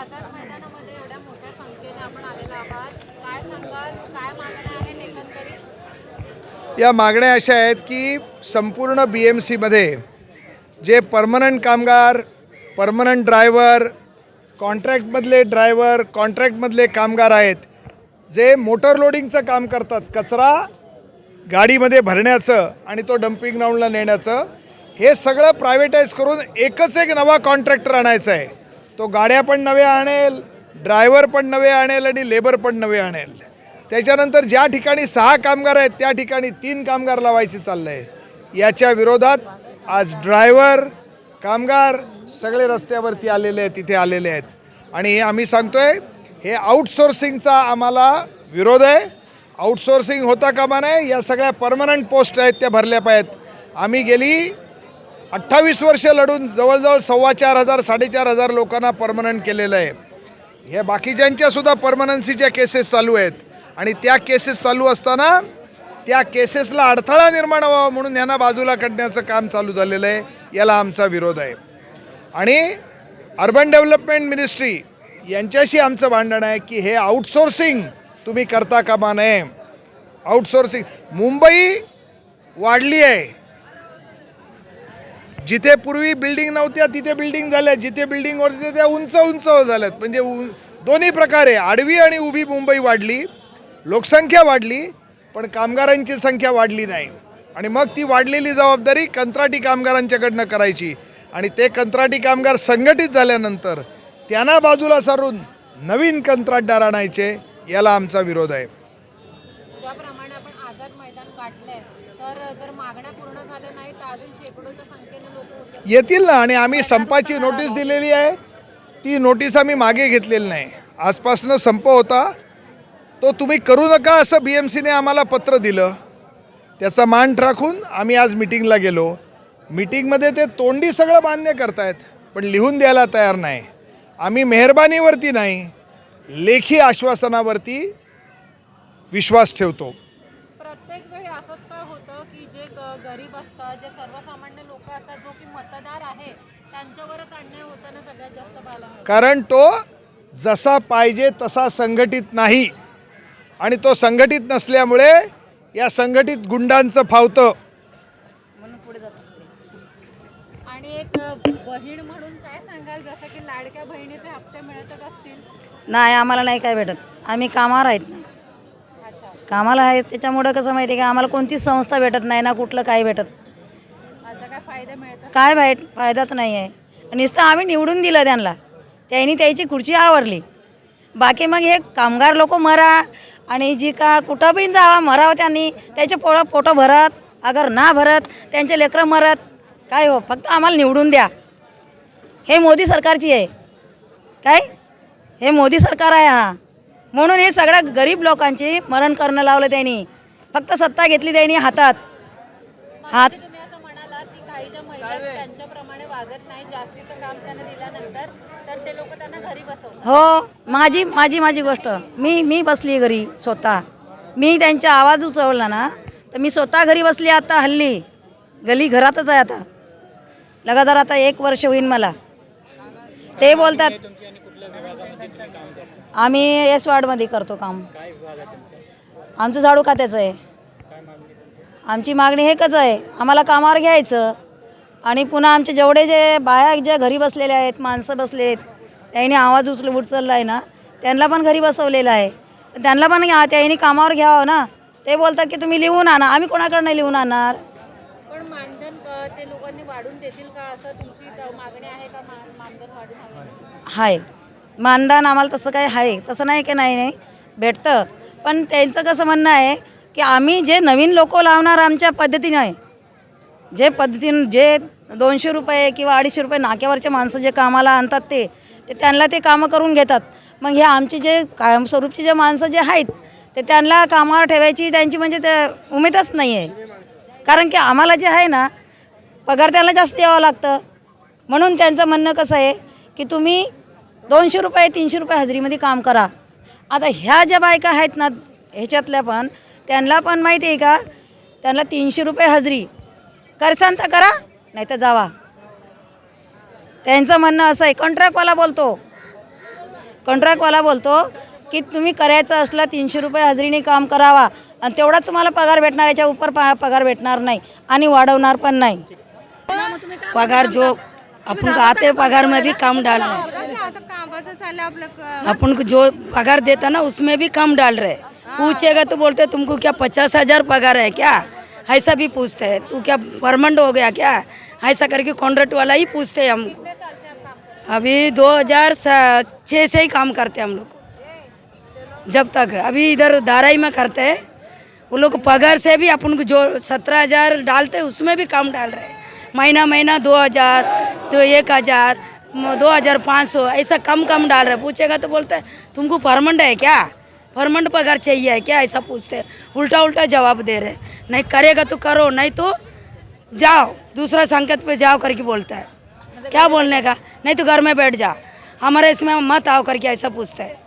आझाद मैदानामध्ये एवढ्या मोठ्या संख्येने आपण आलेलो आहात. काय सांगाल? काय मागण्या आहेत एकंदरीत? या मागण्या अशा आहेत की संपूर्ण बी एम सीमध्ये जे परमनंट कामगार परमनंट ड्रायव्हर कॉन्ट्रॅक्टमधले ड्रायव्हर कॉन्ट्रॅक्टमधले कामगार आहेत जे मोटर लोडिंगचं काम करतात कचरा गाडीमध्ये भरण्याचं आणि तो डम्पिंग ग्राउंडला नेण्याचं हे सगळं प्रायव्हेटाईज करून एकच एक नवा कॉन्ट्रॅक्टर आणायचा आहे. तो गाड्या पण नव्या आणेल ड्रायव्हर पण नवे आणेल आणि लेबर पण नवे आणेल. त्याच्यानंतर ज्या ठिकाणी सहा कामगार आहेत त्या ठिकाणी तीन कामगार लावायचे चाललं आहे याच्या विरोधात आज ड्रायव्हर कामगार सगळे रस्त्यावरती आलेले आहेत तिथे आलेले आहेत. आणि आम्ही सांगतोय हे आउटसोर्सिंगचा आम्हाला विरोध आहे. आउटसोर्सिंग होता कामा नये या सगळ्या परमनंट पोस्ट आहेत त्या भरल्या पाहिजेत. आम्ही गेली अठ्ठावीस वर्ष लढून जवळजवळ सव्वा चार हजार साडेचार हजार लोकांना परमनंट केलेलं आहे. हे बाकीच्यांच्या सुद्धा परमनन्सीच्या केसेस चालू आहेत. आणि त्या केसेस चालू असताना त्या केसेसला अडथळा निर्माण व्हावा म्हणून यांना बाजूला काढण्याचं काम चालू झालेलं आहे. याला आमचा विरोध आहे. आणि अर्बन डेव्हलपमेंट मिनिस्ट्री यांच्याशी आमचं भांडण आहे की हे आउटसोर्सिंग तुम्ही करता कामा नये. आउटसोर्सिंग मुंबई वाढली आहे. जिथे पूर्वी बिल्डिंग नव्हत्या तिथे बिल्डिंग झाल्या. जिथे बिल्डिंग होत्या त्या उंच उंच झाल्यात. म्हणजे उ- दोन्ही प्रकारे आडवी आणि उभी मुंबई वाढली लोकसंख्या वाढली पण कामगारांची संख्या वाढली नाही. आणि मग ती वाढलेली जबाबदारी कंत्राटी कामगारांच्याकडनं करायची. आणि ते कंत्राटी कामगार संघटित झाल्यानंतर त्यांना बाजूला सारून नवीन कंत्राटदार आणायचे याला आमचा विरोध आहे. ज्याप्रमाणे आपण आझाद मैदान तर जर मागण्या पूर्ण झाल्या नाही तर अजून शेकडोच्या संख्येने येतील ना आणि आम्ही संपाची नोटीस दिलेली आहे. ती नोटीस आम्ही मागे घेतलेली नाही. आजपासनं संप होता. तो तुम्ही करू नका असं बी एम सीने आम्हाला पत्र दिलं. त्याचा मान राखून आम्ही आज मिटिंगला गेलो. मिटिंगमध्ये ते तोंडी सगळं मान्य करतायत पण लिहून द्यायला तयार नाही. आम्ही मेहरबानीवरती नाही लेखी आश्वासनावरती विश्वास ठेवतो. प्रत्येक वेळी असंच काय होतं की जे गरीब असतात जे सर्वसामान्य लोक असतात जो की मतदार आहे त्यांच्यावरच अन्याय होताना सगळ्यात जास्त पाहायला कारण तो जसा पाहिजे तसा संघटित नाही. आणि तो संघटित नसल्यामुळे या संघटित गुंडांचं फावतं. आणि एक अ, बहीण म्हणून काय सांगाल जसं की लाडक्या बहिणीचे हप्ते मिळतच असतील? नाही आम्हाला नाही काय भेटत. आम्ही कामावर आहेत ना. कामाला आहेत त्याच्यामुळं कसं माहिती आहे का? आम्हाला कोणतीच संस्था भेटत नाही ना कुठलं काही भेटत. आता काय फायदे मिळतात काय वाईट फायदाच नाही आहे. नुसतं आम्ही निवडून दिलं त्यांना. त्यांनी त्याची खुर्ची आवडली बाकी मग हे कामगार लोक मरा आणि जी का कुठं बी जावा मरावं त्यांनी त्याचे पोळं पोटं भरत अगर ना भरत त्यांचे लेकरं मरत काय हो? फक्त आम्हाला निवडून द्या. हे मोदी सरकारची आहे. काय? हे मोदी सरकार आहे हा. म्हणून हे सगळ्या गरीब लोकांची मरण करणं लावलं त्यांनी. फक्त सत्ता घेतली त्यांनी हातात. हात म्हणजे हो माझी माझी माझी गोष्ट. मी मी बसली घरी स्वतः. मी त्यांचा आवाज उचलला ना तर मी स्वतः घरी बसली आता हल्ली. गली घरातच आहे आता. लगातार आता एक वर्ष होईन मला. ते बोलतात आम्ही एस वार्डमध्ये करतो काम. आमचं झाडू खात्याचं आहे. आमची मागणी एकच आहे. आम्हाला कामावर घ्यायचं. आणि पुन्हा आमचे जेवढे जे बाया ज्या घरी बसलेल्या आहेत माणसं बसले आहेत त्यांनी आवाज उचल उचलला आहे ना त्यांना पण घरी बसवलेलं आहे. त्यांना पण घ्या त्यांनी कामावर घ्यावं ना. ते बोलतात की तुम्ही लिहून आणा. आम्ही कोणाकडनं लिहून आणणार? पण मानधन अ, ते लोकांनी वाढून देतील का? असं तुमची मागणी आहे का? मानधन वाढून आहे मानधन आम्हाला तसं काही आहे. तसं नाही की नाही नाही. भेटतं. पण त्यांचं कसं म्हणणं आहे की आम्ही जे नवीन लोक लावणार आमच्या पद्धतीनं आहे. जे पद्धतीनं जे दोनशे रुपये किंवा अडीचशे रुपये नाक्यावरचे माणसं जे कामाला आणतात ते ते त्यांना ते कामं करून घेतात. मग हे आमचे जे कायमस्वरूपचे जे माणसं जे आहेत ते त्यांना कामावर ठेवायची त्यांची म्हणजे ते उमेदच नाही आहे. कारण की आम्हाला जे आहे ना पगार त्याला जास्त यावं लागतं. म्हणून त्यांचं म्हणणं कसं आहे की तुम्ही दोनशे रुपये तीनशे रुपये हजेरीमध्ये काम करा. आता ह्या ज्या बायका आहेत ना ह्याच्यातल्या पण त्यांना पण माहिती आहे का त्यांना तीनशे रुपये हजेरी. करसान तर करा नाही तर जावा. त्यांचं म्हणणं असं आहे कॉन्ट्रॅक्टवाला बोलतो. कॉन्ट्रॅक्टवाला बोलतो की तुम्ही करायचं असलं तीनशे रुपये हजेरीने काम करावा. आणि तेवढा तुम्हाला पगार भेटणार याच्या उपर पगार भेटणार नाही. आणि वाढवणार पण नाही. पगार जो अपन को आते पगार में भी कम डाल आपलं अपन को जो पगार देता ना उसमें भी कम डाल रहे। हैं। पूछेगा तो बोलते तुमको क्या पचास हज़ार पगार है क्या? ऐसा भी पूछते हैं। तू क्या परमानेंट हो गया क्या? ऐसा करके कॉन्ट्रैक्ट वाला ही पूछते हैं हमको। अभी 2006 से ही काम करते हैं हम लोग। जब तक अभी इधर दाराई में करते हैं। वो लोग पगार से भी अपन को जो सत्रह हज़ार डालते हैं उसमें भी कम डाल रहे हैं। महीना महीना दो हज़ार तो एक हज़ार। दो हज़ार पाँच सौ, ऐसा कम कम डाल रहे। पूछेगा तो बोलते हैं, तुमको परमंड है क्या? परमंड पगार चाहिए है क्या? ऐसा पूछते उल्टा उल्टा जवाब दे रहे नहीं, करेगा तो करो, नहीं तो जाओ। दूसरा संकेत पे जाओ करके बोलता है। क्या बोलने का? नहीं तो घर में बैठ जा। हमारे इसमें मत आओ करके ऐसा पूछते है।